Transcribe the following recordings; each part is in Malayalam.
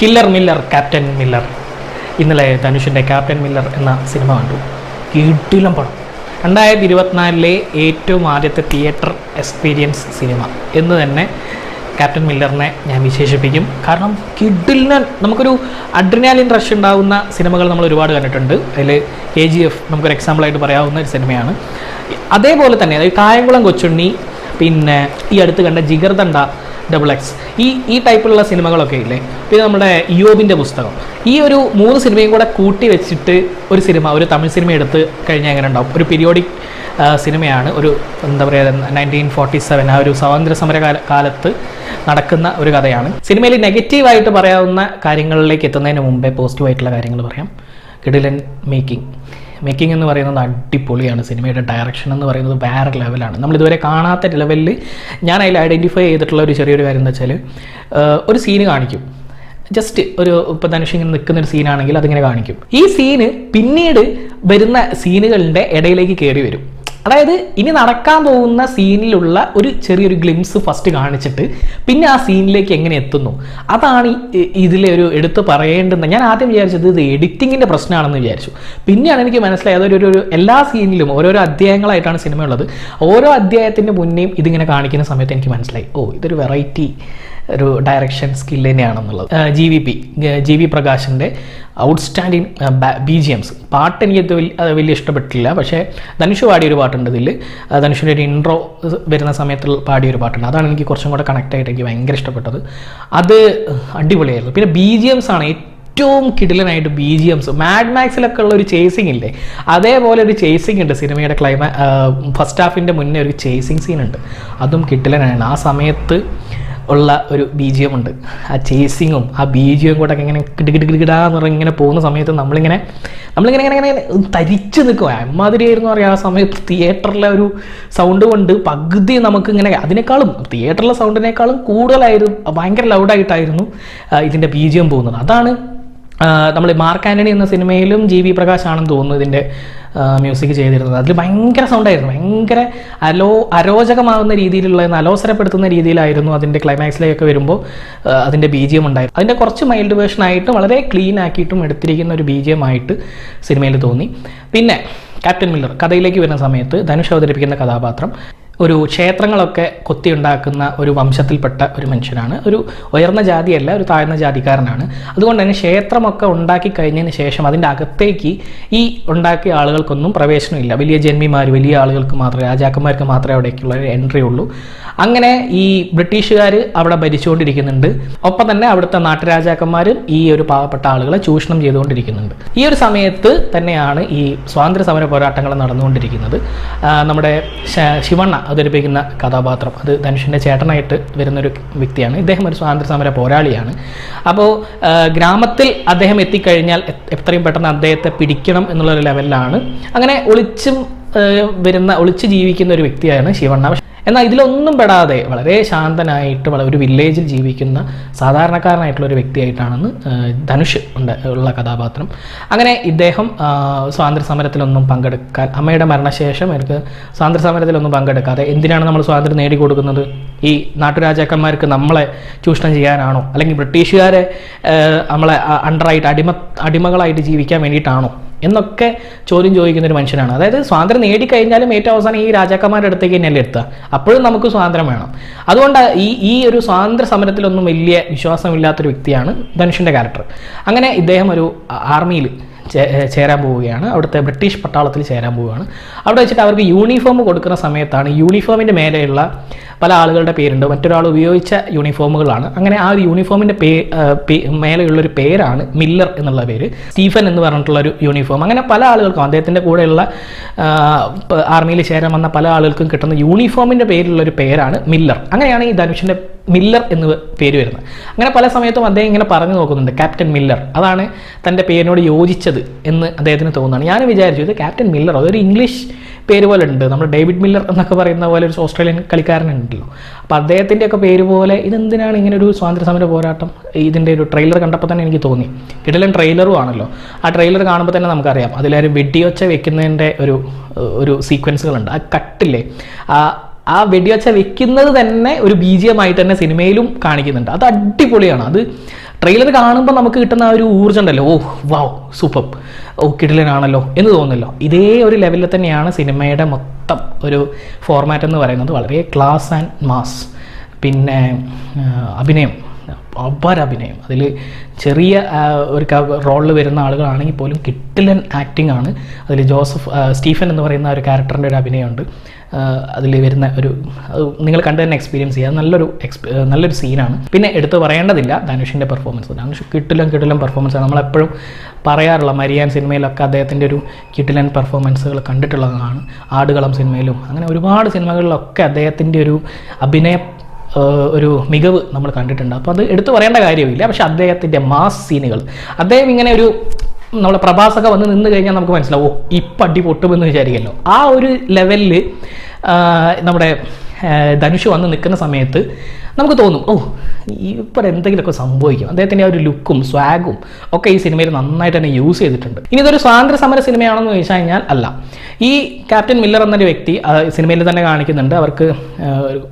കില്ലർ മില്ലർ ക്യാപ്റ്റൻ മില്ലർ ഇന്നലെ ധനുഷിന്റെ ക്യാപ്റ്റൻ മില്ലർ എന്ന സിനിമ കണ്ടു. കിടിലം പടം. രണ്ടായിരത്തി ഇരുപത്തിനാലിലെ ഏറ്റവും ആദ്യത്തെ തിയേറ്റർ എക്സ്പീരിയൻസ് സിനിമ എന്ന് തന്നെ ക്യാപ്റ്റൻ മില്ലറിനെ ഞാൻ വിശേഷിപ്പിക്കും. കാരണം കിഡിലിന് നമുക്കൊരു അഡ്രിനാലിൻ റഷ് ഉണ്ടാകുന്ന സിനിമകൾ നമ്മൾ ഒരുപാട് കണ്ടിട്ടുണ്ട്. അതിൽ കെ ജി എഫ് നമുക്കൊരു എക്സാമ്പിളായിട്ട് പറയാവുന്ന ഒരു സിനിമയാണ് അതേപോലെ തന്നെ അതായത് കായംകുളം കൊച്ചുണ്ണി പിന്നെ ഈ അടുത്ത് കണ്ട ജിഗർദണ്ഡ ഡബിൾ എക്സ് ഈ ഈ ടൈപ്പിലുള്ള സിനിമകളൊക്കെ ഇല്ലേ? പിന്നെ നമ്മുടെ യോബിന്റെ പുസ്തകം. ഈ ഒരു മൂന്ന് സിനിമയും കൂടെ കൂട്ടി വെച്ചിട്ട് ഒരു സിനിമ ഒരു തമിഴ് സിനിമ എടുത്ത് കഴിഞ്ഞാൽ എങ്ങനെ ഉണ്ടാവും? ഒരു പീരിയോഡിക് സിനിമയാണ് ഒരു എന്താ പറയുക നയന്റീൻ ഫോർട്ടി സെവൻ ആ ഒരു സ്വാതന്ത്ര്യ സമര കാല കാലത്ത് നടക്കുന്ന ഒരു കഥയാണ്. സിനിമയിൽ നെഗറ്റീവായിട്ട് പറയാവുന്ന കാര്യങ്ങളിലേക്ക് എത്തുന്നതിന് മുമ്പേ പോസിറ്റീവായിട്ടുള്ള കാര്യങ്ങൾ പറയാം. കിടിലൻ മേക്കിംഗ്. മേക്കിംഗ് എന്ന് പറയുന്നത് അടിപൊളിയാണ്. സിനിമയുടെ ഡയറക്ഷൻ എന്ന് പറയുന്നത് വേറെ ലെവലാണ് നമ്മളിതുവരെ കാണാത്ത ലെവലിൽ ഞാൻ അതിൽ ഐഡന്റിഫൈ ചെയ്തിട്ടുള്ള ഒരു ചെറിയൊരു കാര്യം എന്താ വെച്ചാൽ ഒരു സീന് കാണിക്കും. ജസ്റ്റ് ഒരു ഇപ്പം ധനുഷ് ഇങ്ങനെ നിൽക്കുന്ന ഒരു സീനാണെങ്കിൽ അതിങ്ങനെ കാണിക്കും. ഈ സീന് പിന്നീട് വരുന്ന സീനുകളുടെ ഇടയിലേക്ക് കയറി വരും. അതായത് ഇനി നടക്കാൻ പോകുന്ന സീനിലുള്ള ഒരു ചെറിയൊരു ഗ്ലിംസ് ഫസ്റ്റ് കാണിച്ചിട്ട് പിന്നെ ആ സീനിലേക്ക് എങ്ങനെ എത്തുന്നു? അതാണ് ഇതിലെ ഒരു എടുത്ത് പറയേണ്ടുന്ന ഞാൻ ആദ്യം വിചാരിച്ചത് ഇത് എഡിറ്റിങ്ങിന്റെ പ്രശ്നമാണെന്ന് വിചാരിച്ചു. പിന്നെയാണ് എനിക്ക് മനസ്സിലായത് ഒരു ഒരു എല്ലാ സീനിലും ഓരോരോ അധ്യായങ്ങളായിട്ടാണ് സിനിമയുള്ളത് ഓരോ അധ്യായത്തിന്റെ മുന്നേയും ഇതിങ്ങനെ കാണിക്കുന്ന സമയത്ത് എനിക്ക് മനസ്സിലായി. ഓ ഇതൊരു വെറൈറ്റി ഒരു direction skill തന്നെയാണെന്നുള്ളത്. G V P G V പ്രകാശിന്റെ ഔട്ട്സ്റ്റാൻഡിങ് ബി ജി എംസ് പാട്ട് എനിക്ക് വലിയ ഇഷ്ടപ്പെട്ടില്ല പക്ഷേ ധനുഷ് പാടിയ ഒരു പാട്ടുണ്ട് ഇതിൽ ധനുഷിന്റെ ഒരു ഇൻട്രോ വരുന്ന സമയത്ത് പാടിയ ഒരു പാട്ടുണ്ട്. അതാണ് എനിക്ക് കുറച്ചും കൂടെ കണക്ട് ആയിട്ട് എനിക്ക് ഭയങ്കര ഇഷ്ടപ്പെട്ടത്. അത് അടിപൊളിയായിരുന്നു. പിന്നെ ബി ജി എംസ് ആണ് ഏറ്റവും കിടിലനായിട്ട് ബി ജി എംസ് മാഡ് മാക്സിലൊക്കെ ഉള്ള ഒരു ചേസിങ് ഇല്ലേ? അതേപോലെ ഒരു ചേസിങ് ഉണ്ട്. സിനിമയുടെ ക്ലൈമാ ഫസ്റ്റ് ഹാഫിന്റെ മുന്നേ ഒരു ചേസിങ് സീൻ ഉണ്ട്. അതും കിടിലനാണ്. ആ സമയത്ത് ഉള്ള ഒരു ബി ജി എം ഉണ്ട് ആ ചേസിങ്ങും ആ ബി ജി എം കൂടെ ഇങ്ങനെ കിടുകിടുകിടാന്ന് പറഞ്ഞ് ഇങ്ങനെ പോകുന്ന സമയത്ത് നമ്മളിങ്ങനെ നമ്മളിങ്ങനെ ഇങ്ങനെ ഇങ്ങനെ തരിച്ച് നിൽക്കുക എമ്മാതിരിയായിരുന്നു പറയാം ആ സമയത്ത് തിയേറ്ററിലെ ഒരു സൗണ്ട് കൊണ്ട് പകുതി നമുക്ക് ഇങ്ങനെ അതിനേക്കാളും തിയേറ്ററിലെ സൗണ്ടിനേക്കാളും കൂടുതലായിരുന്നു ഭയങ്കര ലൗഡായിട്ടായിരുന്നു ഇതിന്റെ ബി ജി എം പോകുന്നത്. അതാണ് നമ്മൾ മാർക്ക് ആന്റണി എന്ന സിനിമയിലും ജി വി പ്രകാശ് ആണെന്ന് തോന്നുന്നു ഇതിന്റെ മ്യൂസിക് ചെയ്തിരുന്നത്. അതിൽ ഭയങ്കര സൗണ്ടായിരുന്നു ഭയങ്കര അലോ അരോചകമാവുന്ന രീതിയിലുള്ള അലോസരപ്പെടുത്തുന്ന രീതിയിലായിരുന്നു അതിന്റെ ക്ലൈമാക്സിലേക്കൊക്കെ വരുമ്പോൾ അതിന്റെ ബി ജി എം ഉണ്ടായിരുന്നു അതിന്റെ കുറച്ച് മൈൽഡ് വേർഷൻ ആയിട്ടും വളരെ ക്ലീൻ ആക്കിയിട്ടും എടുത്തിരിക്കുന്ന ഒരു ബി ജി എം ആയിട്ട് സിനിമയിൽ തോന്നി. പിന്നെ ക്യാപ്റ്റൻ മില്ലർ കഥയിലേക്ക് വരുന്ന സമയത്ത് ധനുഷ് അവതരിപ്പിക്കുന്ന കഥാപാത്രം. ഒരു ക്ഷേത്രങ്ങളൊക്കെ കൊത്തിയുണ്ടാക്കുന്ന ഒരു വംശത്തിൽപ്പെട്ട ഒരു മനുഷ്യനാണ്. ഒരു ഉയർന്ന ജാതിയല്ല ഒരു താഴ്ന്ന ജാതിക്കാരനാണ്. അതുകൊണ്ട് തന്നെ ക്ഷേത്രമൊക്കെ ഉണ്ടാക്കി കഴിഞ്ഞതിന് ശേഷം അതിന്റെ അകത്തേക്ക് ഈ ഉണ്ടാക്കിയ ആളുകൾക്കൊന്നും പ്രവേശനമില്ല വലിയ ജന്മിമാർ വലിയ ആളുകൾക്ക് മാത്രമേ രാജാക്കന്മാർക്ക് മാത്രമേ അവിടേക്കുള്ള ഒരു എൻട്രി ഉള്ളൂ. അങ്ങനെ ഈ ബ്രിട്ടീഷുകാർ അവിടെ ഭരിച്ചുകൊണ്ടിരിക്കുന്നുണ്ട്. ഒപ്പം തന്നെ അവിടുത്തെ നാട്ടുരാജാക്കന്മാരും ഈ ഒരു പാവപ്പെട്ട ആളുകളെ ചൂഷണം ചെയ്തുകൊണ്ടിരിക്കുന്നുണ്ട്. ഈ ഒരു സമയത്ത് തന്നെയാണ് ഈ സ്വാതന്ത്ര്യ സമര പോരാട്ടങ്ങൾ നടന്നുകൊണ്ടിരിക്കുന്നത്. നമ്മുടെ ശിവണ്ണ അവതരിപ്പിക്കുന്ന കഥാപാത്രം. അത് ധനുഷിന്റെ ചേട്ടനായിട്ട് വരുന്നൊരു വ്യക്തിയാണ്. ഇദ്ദേഹം ഒരു സ്വാതന്ത്ര്യ സമര പോരാളിയാണ് അപ്പോൾ ഗ്രാമത്തിൽ അദ്ദേഹം എത്തിക്കഴിഞ്ഞാൽ എത്രയും പെട്ടെന്ന് അദ്ദേഹത്തെ പിടിക്കണം എന്നുള്ളൊരു ലെവലിലാണ് അങ്ങനെ ഒളിച്ചും വരുന്ന ഒളിച്ച് ജീവിക്കുന്ന ഒരു വ്യക്തിയാണ് ശിവണ്ണ. എന്നാൽ ഇതിലൊന്നും പെടാതെ വളരെ ശാന്തനായിട്ട് വളരെ ഒരു വില്ലേജിൽ ജീവിക്കുന്ന സാധാരണക്കാരനായിട്ടുള്ള ഒരു വ്യക്തിയായിട്ടാണെന്ന് ധനുഷ് ഉണ്ട് ഉള്ള കഥാപാത്രം. അങ്ങനെ ഇദ്ദേഹം സ്വാതന്ത്ര്യ സമരത്തിലൊന്നും പങ്കെടുക്കാൻ അമ്മയുടെ മരണശേഷം എനിക്ക് സ്വാതന്ത്ര്യ സമരത്തിലൊന്നും പങ്കെടുക്കാതെ എന്തിനാണ് നമ്മൾ സ്വാതന്ത്ര്യം നേടിക്കൊടുക്കുന്നത്? ഈ നാട്ടുരാജാക്കന്മാർക്ക് നമ്മളെ ചൂഷണം ചെയ്യാനാണോ? അല്ലെങ്കിൽ ബ്രിട്ടീഷുകാരെ നമ്മളെ അണ്ടറായിട്ട് അടിമ അടിമകളായിട്ട് ജീവിക്കാൻ വേണ്ടിയിട്ടാണോ? എന്നൊക്കെ ചോദ്യം ചോദിക്കുന്ന ഒരു മനുഷ്യനാണ്. അതായത് സ്വാതന്ത്ര്യം നേടിക്കഴിഞ്ഞാലും ഏറ്റവും അവസാനം ഈ രാജാക്കന്മാരുടെ അടുത്തേക്ക് തന്നെയല്ലേ എത്തുക? അപ്പോഴും നമുക്ക് സ്വാതന്ത്ര്യം വേണം. അതുകൊണ്ട് ഈ ഈ ഒരു സ്വാതന്ത്ര്യ സമരത്തിലൊന്നും വലിയ വിശ്വാസമില്ലാത്തൊരു വ്യക്തിയാണ് ധനുഷിന്റെ ക്യാരക്ടർ അങ്ങനെ ഇദ്ദേഹം ഒരു ആർമിയിൽ ചേരാൻ പോവുകയാണ്. അവിടുത്തെ ബ്രിട്ടീഷ് പട്ടാളത്തിൽ ചേരാൻ പോവുകയാണ്. അവിടെ വെച്ചിട്ട് അവർക്ക് യൂണിഫോം കൊടുക്കുന്ന സമയത്താണ് യൂണിഫോമിന്റെ മേലെയുള്ള പല ആളുകളുടെ പേരുണ്ട്. മറ്റൊരാൾ ഉപയോഗിച്ച യൂണിഫോമുകളാണ്. അങ്ങനെ ആ ഒരു യൂണിഫോമിന്റെ പേ മേലെയുള്ളൊരു പേരാണ് മില്ലർ എന്നുള്ള പേര്. സ്റ്റീഫൻ എന്ന് പറഞ്ഞിട്ടുള്ള ഒരു യൂണിഫോം. അങ്ങനെ പല ആളുകൾക്കും അദ്ദേഹത്തിന്റെ കൂടെയുള്ള ആർമിയിൽ ചേരാൻ വന്ന പല ആളുകൾക്കും കിട്ടുന്ന യൂണിഫോമിന്റെ പേരിലുള്ളൊരു പേരാണ് മില്ലർ. അങ്ങനെയാണ് ഈ ധനുഷിന്റെ മില്ലർ എന്ന് പേര് വരുന്നത്. അങ്ങനെ പല സമയത്തും അദ്ദേഹം ഇങ്ങനെ പറഞ്ഞു നോക്കുന്നുണ്ട് ക്യാപ്റ്റൻ മില്ലർ അതാണ് തന്റെ പേരിനോട് യോജിച്ചത് എന്ന് അദ്ദേഹത്തിന് തോന്നുന്നതാണ് ഞാൻ വിചാരിച്ചു ഇത് ക്യാപ്റ്റൻ മില്ലർ അതൊരു ഇംഗ്ലീഷ് പേര് പോലെ ഉണ്ട്. നമ്മൾ ഡേവിഡ് മില്ലർ എന്നൊക്കെ പറയുന്ന പോലെ ഒരു ഓസ്ട്രേലിയൻ കളിക്കാരനുണ്ടല്ലോ. അപ്പോൾ അദ്ദേഹത്തിന്റെയൊക്കെ പേര് പോലെ ഇതെന്തിനാണ് ഇങ്ങനെ ഒരു സ്വാതന്ത്ര്യ സമര പോരാട്ടം? ഇതിന്റെ ഒരു ട്രെയിലർ കണ്ടപ്പോൾ തന്നെ എനിക്ക് തോന്നി. ഇടലൻ ട്രെയിലറും ആണല്ലോ. ആ ട്രെയിലർ കാണുമ്പോൾ തന്നെ നമുക്കറിയാം. അതിലൊരു വെടിയൊച്ച വെക്കുന്നതിന്റെ ഒരു ഒരു സീക്വൻസുകളുണ്ട് ആ കട്ടില്ലേ ആ ആ വെടിവെച്ച വെക്കുന്നത് തന്നെ ഒരു ബീജിയമായിട്ട് തന്നെ സിനിമയിലും കാണിക്കുന്നുണ്ട്. അത് അടിപൊളിയാണ്. അത് ട്രെയിലർ കാണുമ്പോൾ നമുക്ക് കിട്ടുന്ന ആ ഒരു ഊർജം ഉണ്ടല്ലോ. ഓ വാവ് സൂപ്പർ. ഓ കിടിലനാണല്ലോ എന്ന് തോന്നുന്നല്ലോ. ഇതേ ഒരു ലെവലിൽ തന്നെയാണ് സിനിമയുടെ മൊത്തം ഒരു ഫോർമാറ്റ് എന്ന് പറയുന്നത്. വളരെ ക്ലാസ് ആൻഡ് മാസ് പിന്നെ അഭിനയം. അപാര അഭിനയം. അതിൽ ചെറിയ ഒരു റോളിൽ വരുന്ന ആളുകളാണെങ്കിൽ പോലും കിട്ടിലൻ ആക്ടിംഗ് ആണ്. അതിൽ ജോസഫ് സ്റ്റീഫൻ എന്ന് പറയുന്ന ഒരു ക്യാരക്ടറിന്റെ ഒരു അഭിനയമുണ്ട്. അതിൽ വരുന്ന ഒരു നിങ്ങൾ കണ്ടു തന്നെ എക്സ്പീരിയൻസ് ചെയ്യുക നല്ലൊരു എക്സ്പീ നല്ലൊരു സീനാണ് പിന്നെ എടുത്തു പറയേണ്ടതില്ല ധനുഷിന്റെ പെർഫോമൻസ് ധനുഷ് കിട്ടിലും കിട്ടിലും പെർഫോമൻസ് ആണ്. നമ്മളെപ്പോഴും പറയാറുള്ള മരിയാൻ സിനിമയിലൊക്കെ അദ്ദേഹത്തിന്റെ ഒരു കിട്ടിലൻ പെർഫോമൻസുകൾ കണ്ടിട്ടുള്ളതാണ്. ആടുകളം സിനിമയിലും അങ്ങനെ ഒരുപാട് സിനിമകളിലൊക്കെ അദ്ദേഹത്തിന്റെ ഒരു അഭിനയ ഒരു മികവ് നമ്മൾ കണ്ടിട്ടുണ്ട്. അപ്പോൾ അത് എടുത്തു പറയേണ്ട കാര്യമില്ല. പക്ഷെ അദ്ദേഹത്തിന്റെ മാസ് സീനുകൾ അദ്ദേഹം ഇങ്ങനെ ഒരു നമ്മളെ പ്രഭാസൊക്കെ വന്ന് നിന്ന് കഴിഞ്ഞാൽ നമുക്ക് മനസ്സിലാവും ഇപ്പം അടി പൊട്ടുമെന്ന് വിചാരിക്കല്ലോ. ആ ഒരു ലെവലിൽ നമ്മുടെ ധനുഷ് വന്ന് നിൽക്കുന്ന സമയത്ത് നമുക്ക് തോന്നും ഓ ഇപ്പോൾ എന്തെങ്കിലുമൊക്കെ സംഭവിക്കും. അദ്ദേഹത്തിന്റെ ആ ഒരു ലുക്കും സ്വാഗും ഒക്കെ ഈ സിനിമയിൽ നന്നായിട്ട് തന്നെ യൂസ് ചെയ്തിട്ടുണ്ട്. ഇനി ഇതൊരു സ്വാതന്ത്ര്യ സമര സിനിമയാണെന്ന് ചോദിച്ചു കഴിഞ്ഞാൽ അല്ല. ഈ ക്യാപ്റ്റൻ മില്ലർ എന്നൊരു വ്യക്തി സിനിമയിൽ തന്നെ കാണിക്കുന്നുണ്ട്. അവർക്ക്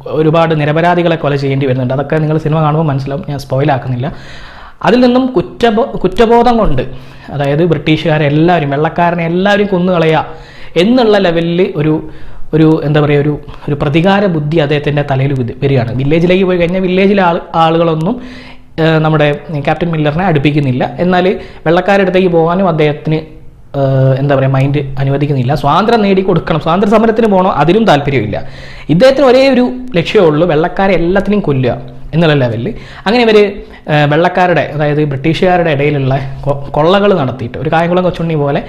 ഒരുപാട് നിരപരാധികളെ കൊല ചെയ്യേണ്ടി വരുന്നുണ്ട്. അതൊക്കെ നിങ്ങൾ സിനിമ കാണുമ്പോൾ മനസ്സിലാവും. ഞാൻ സ്പോയിലാക്കുന്നില്ല അതിൽ നിന്നും കുറ്റബോ കുറ്റബോധം കൊണ്ട് അതായത് ബ്രിട്ടീഷുകാരെ എല്ലാവരും വെള്ളക്കാരനെ എല്ലാവരും കൊന്നുകളയുക എന്നുള്ള ലെവലിൽ ഒരു ഒരു എന്താ പറയുക ഒരു ഒരു പ്രതികാര ബുദ്ധി അദ്ദേഹത്തിന്റെ തലയിൽ വരികയാണ്. വില്ലേജിലേക്ക് പോയി കഴിഞ്ഞാൽ വില്ലേജിലെ ആൾ ആളുകളൊന്നും നമ്മുടെ ക്യാപ്റ്റൻ മില്ലറിനെ അടുപ്പിക്കുന്നില്ല. എന്നാൽ വെള്ളക്കാരുടെ അടുത്തേക്ക് പോകാനും അദ്ദേഹത്തിന് എന്താ പറയുക മൈൻഡ് അനുവദിക്കുന്നില്ല. സ്വാതന്ത്ര്യം നേടിക്കൊടുക്കണം. സ്വാതന്ത്ര്യ സമരത്തിന് പോകണോ. അതിലും താല്പര്യമില്ല. ഇദ്ദേഹത്തിന് ഒരേ ഒരു ലക്ഷ്യമേ ഉള്ളൂ. വെള്ളക്കാരെ എല്ലാത്തിനെയും കൊല്ലുക. എന്നുള്ള ലെവലിൽ അങ്ങനെ ഇവർ വെള്ളക്കാരുടെ അതായത് ബ്രിട്ടീഷുകാരുടെ ഇടയിലുള്ള കൊള്ളകൾ നടത്തിയിട്ട് ഒരു കായംകുളം കൊച്ചുണ്ണി പോലെ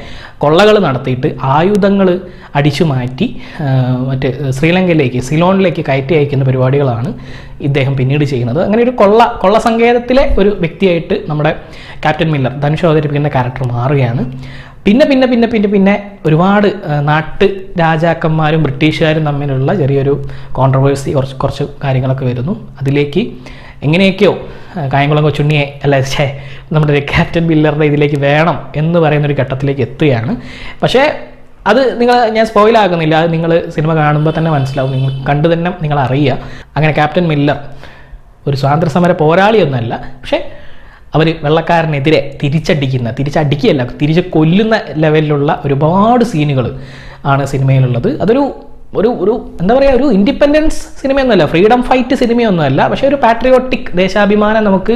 കൊള്ളകൾ നടത്തിയിട്ട് ആയുധങ്ങൾ അടിച്ചു മാറ്റി മറ്റ് ശ്രീലങ്കയിലേക്ക് സിലോണിലേക്ക് കയറ്റി അയക്കുന്ന പരിപാടികളാണ് ഇദ്ദേഹം പിന്നീട് ചെയ്യുന്നത്. അങ്ങനെ ഒരു കൊള്ള കൊള്ള സങ്കേതത്തിലെ ഒരു വ്യക്തിയായിട്ട് നമ്മുടെ ക്യാപ്റ്റൻ മില്ലർ ധനുഷ് അവതരിപ്പിക്കുന്ന ക്യാരക്ടർ മാറുകയാണ്. പിന്നെ പിന്നെ പിന്നെ പിന്നെ പിന്നെ ഒരുപാട് നാട്ട് രാജാക്കന്മാരും ബ്രിട്ടീഷുകാരും തമ്മിലുള്ള ചെറിയൊരു കോൺട്രവേഴ്സി കുറച്ച് കുറച്ച് കാര്യങ്ങളൊക്കെ വരുന്നു. അതിലേക്ക് എങ്ങനെയൊക്കെയോ കായംകുളം കൊച്ചുണ്ണിയെ അല്ല ഛേ നമ്മുടെ ക്യാപ്റ്റൻ ബില്ലറുടെ ഇതിലേക്ക് വേണം എന്ന് പറയുന്ന ഒരു ഘട്ടത്തിലേക്ക് എത്തുകയാണ്. പക്ഷേ അത് നിങ്ങൾ ഞാൻ സ്പോയിലാകുന്നില്ല അത് നിങ്ങൾ സിനിമ കാണുമ്പോൾ തന്നെ മനസ്സിലാവും. നിങ്ങൾ കണ്ടു തന്നെ നിങ്ങൾ അറിയുക. അങ്ങനെ ക്യാപ്റ്റൻ മില്ലർ ഒരു സ്വാതന്ത്ര്യ സമര പോരാളിയൊന്നുമല്ല. പക്ഷേ അവർ വെള്ളക്കാരനെതിരെ തിരിച്ചടിക്കുന്ന തിരിച്ചടിക്കുകയല്ല തിരിച്ച് കൊല്ലുന്ന ലെവലിലുള്ള ഒരുപാട് സീനുകൾ ആണ് സിനിമയിലുള്ളത്. അതൊരു ഒരു ഒരു എന്താ പറയുക ഒരു ഇൻഡിപെൻഡൻസ് സിനിമയൊന്നുമല്ല ഫ്രീഡം ഫൈറ്റ് സിനിമയൊന്നുമല്ല പക്ഷേ ഒരു പാട്രിയോട്ടിക് ദേശാഭിമാനം നമുക്ക്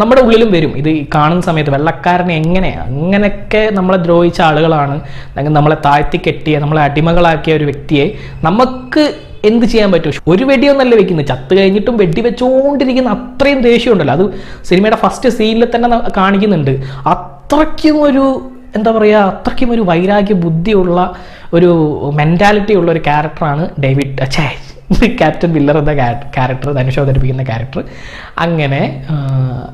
നമ്മുടെ ഉള്ളിലും വരും. ഇത് കാണുന്ന സമയത്ത് വെള്ളക്കാരനെ എങ്ങനെ അങ്ങനെയൊക്കെ നമ്മളെ ദ്രോഹിച്ച ആളുകളാണ് അല്ലെങ്കിൽ നമ്മളെ താഴ്ത്തി കെട്ടിയ നമ്മളെ അടിമകളാക്കിയ ഒരു വ്യക്തിയെ നമുക്ക് എന്ത് ചെയ്യാൻ പറ്റും? ഒരു വെടിയൊന്നല്ല വെക്കുന്നത്. ചത്ത് കഴിഞ്ഞിട്ടും വെടി വെച്ചുകൊണ്ടിരിക്കുന്ന അത്രയും ദേഷ്യമുണ്ടല്ലോ. അത് സിനിമയുടെ ഫസ്റ്റ് സീനിൽ തന്നെ കാണിക്കുന്നുണ്ട്. അത്രയ്ക്കും ഒരു എന്താ പറയുക അത്രയ്ക്കും ഒരു വൈരാഗ്യ ബുദ്ധിയുള്ള ഒരു മെന്റാലിറ്റി ഉള്ള ഒരു ക്യാരക്ടറാണ് ഡേവിഡ് ഛേ ക്യാപ്റ്റൻ വില്ലർ എന്ന ക്യാരക്ടർ ധനുഷ് അവതരിപ്പിക്കുന്ന ക്യാരക്ടർ അങ്ങനെ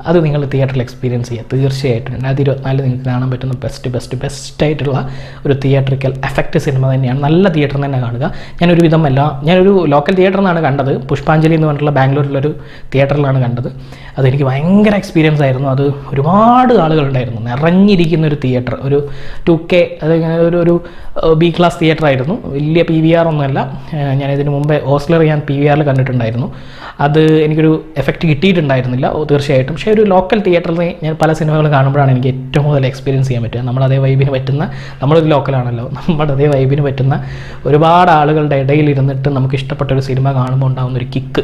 അത് നിങ്ങൾ തിയേറ്ററിൽ എക്സ്പീരിയൻസ് ചെയ്യുക. തീർച്ചയായിട്ടും. രണ്ടായിരത്തി ഇരുപത്തിനാലിൽ നിങ്ങൾക്ക് കാണാൻ പറ്റുന്ന ബെസ്റ്റ് ബെസ്റ്റ് ബെസ്റ്റ് ആയിട്ടുള്ള ഒരു തിയേറ്ററിക്കൽ എഫക്റ്റ് സിനിമ തന്നെയാണ്. നല്ല തിയേറ്ററിൽ തന്നെ കാണുക. ഞാനൊരു വിധം എല്ലാ ഞാനൊരു ലോക്കൽ തിയേറ്ററിൽ നിന്നാണ് കണ്ടത്. പുഷ്പാഞ്ജലി എന്ന് പറഞ്ഞിട്ടുള്ള ബാംഗ്ലൂരിലൊരു തിയേറ്ററിലാണ് കണ്ടത്. അതെനിക്ക് ഭയങ്കര എക്സ്പീരിയൻസ് ആയിരുന്നു. അത് ഒരുപാട് ആളുകളുണ്ടായിരുന്നു നിറഞ്ഞിരിക്കുന്ന ഒരു തിയേറ്റർ ഒരു ടു കെ അതിങ്ങനെ ഒരു ഒരു ബി ക്ലാസ് തിയേറ്റർ ആയിരുന്നു. വലിയ പി വി ആർ ഒന്നുമല്ല. ഞാനിതിനു മുമ്പേ ഇതിന് ഓസ്ലർ ഞാൻ പി വി ആറിൽ കണ്ടിട്ടുണ്ടായിരുന്നു. അത് എനിക്കൊരു എഫക്റ്റ് കിട്ടിയിട്ടുണ്ടായിരുന്നില്ല തീർച്ചയായിട്ടും. പക്ഷേ ഒരു ലോക്കൽ തിയേറ്ററിൽ ഞാൻ പല സിനിമകൾ കാണുമ്പോഴാണ് എനിക്ക് ഏറ്റവും കൂടുതൽ എക്സ്പീരിയൻസ് ചെയ്യാൻ പറ്റുക. നമ്മൾ അതേ വൈബിന് പറ്റുന്ന നമ്മളൊരു ലോക്കലാണല്ലോ നമ്മുടെ അതേ വൈബിന് പറ്റുന്ന ഒരുപാട് ആളുകളുടെ ഇടയിൽ ഇരുന്നിട്ട് നമുക്ക് ഇഷ്ടപ്പെട്ട ഒരു സിനിമ കാണുമ്പോൾ ഉണ്ടാകുന്ന ഒരു കിക്ക്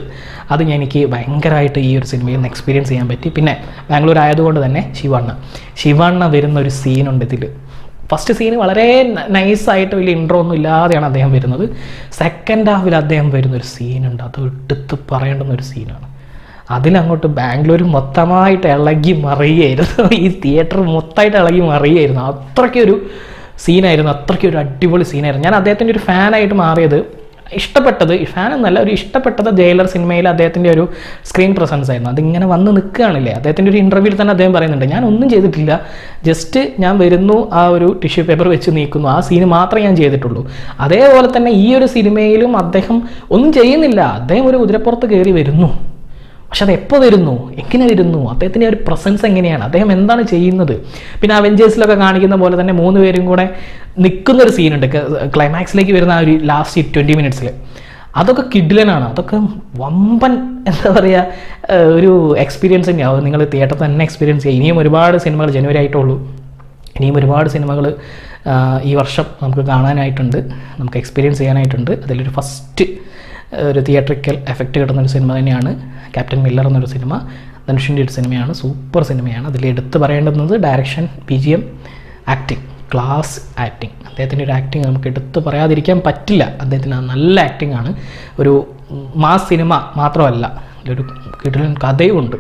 അത് ഞാൻ എനിക്ക് ഭയങ്കരമായിട്ട് ഈ ഒരു സിനിമയിൽ നിന്ന് എക്സ്പീരിയൻസ് ചെയ്യാൻ പറ്റി. പിന്നെ ബാംഗ്ലൂർ ആയതുകൊണ്ട് തന്നെ ശിവണ്ണ. ശിവണ്ണ വരുന്ന ഒരു സീനുണ്ട് ഇതിൽ ഫസ്റ്റ് സീന് വളരെ നൈസായിട്ട് വലിയ ഇൻട്രോ ഒന്നും ഇല്ലാതെയാണ് അദ്ദേഹം വരുന്നത്. സെക്കൻഡ് ഹാഫിൽ അദ്ദേഹം വരുന്ന ഒരു സീനുണ്ട് അത് എടുത്ത് പറയേണ്ടുന്ന ഒരു സീനാണ് അതിലങ്ങോട്ട് ബാംഗ്ലൂർ മൊത്തമായിട്ട് ഇളകി മറിയായിരുന്നു ഈ തിയേറ്റർ മൊത്തമായിട്ട് ഇളകി മറിയായിരുന്നു അത്രയ്ക്കൊരു സീനായിരുന്നു അത്രയ്ക്കൊരു അടിപൊളി സീനായിരുന്നു ഞാൻ അദ്ദേഹത്തിന്റെ ഒരു ഫാനായിട്ട് മാറിയത് ഇഷ്ടപ്പെട്ടത് ഫാൻ എന്നല്ല ഒരു ഇഷ്ടപ്പെട്ടത് ജയിലർ സിനിമയിൽ അദ്ദേഹത്തിന്റെ ഒരു സ്ക്രീൻ പ്രസൻസ് ആയിരുന്നു. അതിങ്ങനെ വന്ന് നിൽക്കുകയാണില്ലേ? അദ്ദേഹത്തിന്റെ ഒരു ഇന്റർവ്യൂവിൽ തന്നെ അദ്ദേഹം പറയുന്നുണ്ട് ഞാൻ ഒന്നും ചെയ്തിട്ടില്ല. ജസ്റ്റ് ഞാൻ വരുന്നു ആ ഒരു ടിഷ്യൂ പേപ്പർ വെച്ച് നീക്കുന്നു. ആ സീന് മാത്രമേ ഞാൻ ചെയ്തിട്ടുള്ളൂ. അതേപോലെ തന്നെ ഈ ഒരു സിനിമയിലും അദ്ദേഹം ഒന്നും ചെയ്യുന്നില്ല. അദ്ദേഹം ഒരു കുതിരപ്പുറത്ത് കയറി വരുന്നു. പക്ഷെ അത് എപ്പോൾ വരുന്നു? എങ്ങനെ വരുന്നു? അദ്ദേഹത്തിന്റെ ഒരു പ്രസൻസ് എങ്ങനെയാണ്? അദ്ദേഹം എന്താണ് ചെയ്യുന്നത്? പിന്നെ അവഞ്ചേഴ്സിലൊക്കെ കാണിക്കുന്ന പോലെ തന്നെ മൂന്ന് പേരും കൂടെ നിൽക്കുന്ന ഒരു സീനുണ്ട് ക്ലൈമാക്സിലേക്ക് വരുന്ന ആ ഒരു ലാസ്റ്റ് ട്വന്റി മിനിറ്റ്സിൽ അതൊക്കെ കിഡിലനാണ്. അതൊക്കെ വമ്പൻ എന്താ പറയുക ഒരു എക്സ്പീരിയൻസ് തന്നെയാവും നിങ്ങൾ തിയേറ്ററിൽ തന്നെ എക്സ്പീരിയൻസ് ചെയ്യുക. ഇനിയും ഒരുപാട് സിനിമകൾ ജനുവരി ആയിട്ടുള്ളൂ. ഇനിയും ഒരുപാട് സിനിമകൾ ഈ വർഷം നമുക്ക് കാണാനായിട്ടുണ്ട്. നമുക്ക് എക്സ്പീരിയൻസ് ചെയ്യാനായിട്ടുണ്ട്. അതിലൊരു ഫസ്റ്റ് ഒരു തിയേറ്ററിക്കൽ എഫക്റ്റ് കിട്ടുന്ന ഒരു സിനിമ തന്നെയാണ്. ക്യാപ്റ്റൻ മില്ലർ എന്നൊരു സിനിമ. ധനുഷിന്റെ ഒരു സിനിമയാണ്. സൂപ്പർ സിനിമയാണ്. അതിൽ എടുത്ത് പറയേണ്ടുന്നത് direction B G M acting. Class acting. അദ്ദേഹത്തിന്റെ ഒരു ആക്ടിങ് നമുക്ക് എടുത്ത് പറയാതിരിക്കാൻ പറ്റില്ല. അദ്ദേഹത്തിന് നല്ല ആക്ടിങ് ആണ്. ഒരു മാസ് സിനിമ മാത്രമല്ല. ഒരു കിടിലൻ കഥയും ഉണ്ട്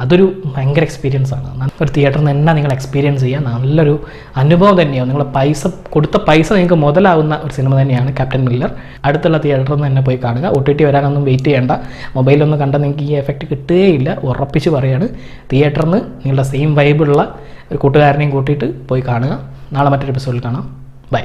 അതൊരു ഭയങ്കര എക്സ്പീരിയൻസ് ആണ്. ഒരു തിയേറ്ററിൽ നിന്ന് തന്നെ നിങ്ങൾ എക്സ്പീരിയൻസ് ചെയ്യുക. നല്ലൊരു അനുഭവം തന്നെയാണ് നിങ്ങൾ പൈസ കൊടുത്ത പൈസ നിങ്ങൾക്ക് മുതലാവുന്ന ഒരു സിനിമ തന്നെയാണ് ക്യാപ്റ്റൻ മില്ലർ അടുത്തുള്ള തിയേറ്ററിൽ നിന്ന് തന്നെ പോയി കാണുക. ഒ ടി ടി വരാനൊന്നും വെയിറ്റ് ചെയ്യേണ്ട. മൊബൈലൊന്നും കണ്ടാൽ നിങ്ങൾക്ക് ഈ എഫക്റ്റ് കിട്ടുകയില്ല. ഉറപ്പിച്ച് പറയാണ്. തിയേറ്ററിൽ നിന്ന് നിങ്ങളുടെ സെയിം വൈബുള്ള ഒരു കൂട്ടുകാരനെയും കൂട്ടിയിട്ട് പോയി കാണുക. നാളെ മറ്റൊരു എപ്പിസോഡിൽ കാണാം. ബൈ